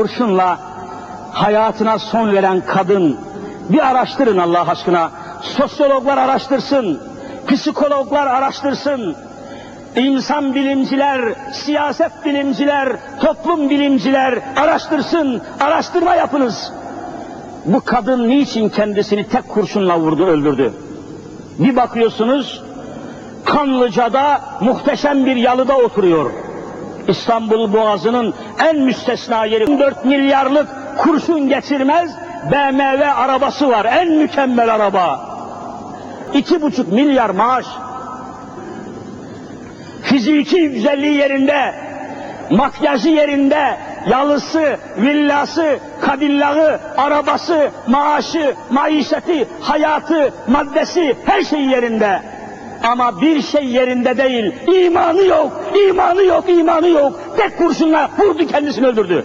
kurşunla hayatına son veren kadın bir araştırın Allah aşkına. Sosyologlar araştırsın, psikologlar araştırsın. İnsan bilimciler, siyaset bilimciler, toplum bilimciler araştırsın, araştırma yapınız. Bu kadın niçin kendisini tek kurşunla vurdu, öldürdü? Bir bakıyorsunuz, Kanlıca'da muhteşem bir yalıda oturuyor. İstanbul Boğazı'nın en müstesna yeri. 4 milyarlık kurşun geçirmez BMW arabası var. En mükemmel araba. 2,5 milyar maaş. Fiziki güzelliği yerinde, makyajı yerinde, yalısı, villası, kadillağı, arabası, maaşı, maişeti, hayatı, maddesi, her şey yerinde. Ama bir şey yerinde değil, imanı yok, imanı yok, imanı yok. Tek kurşunla vurdu kendisini öldürdü.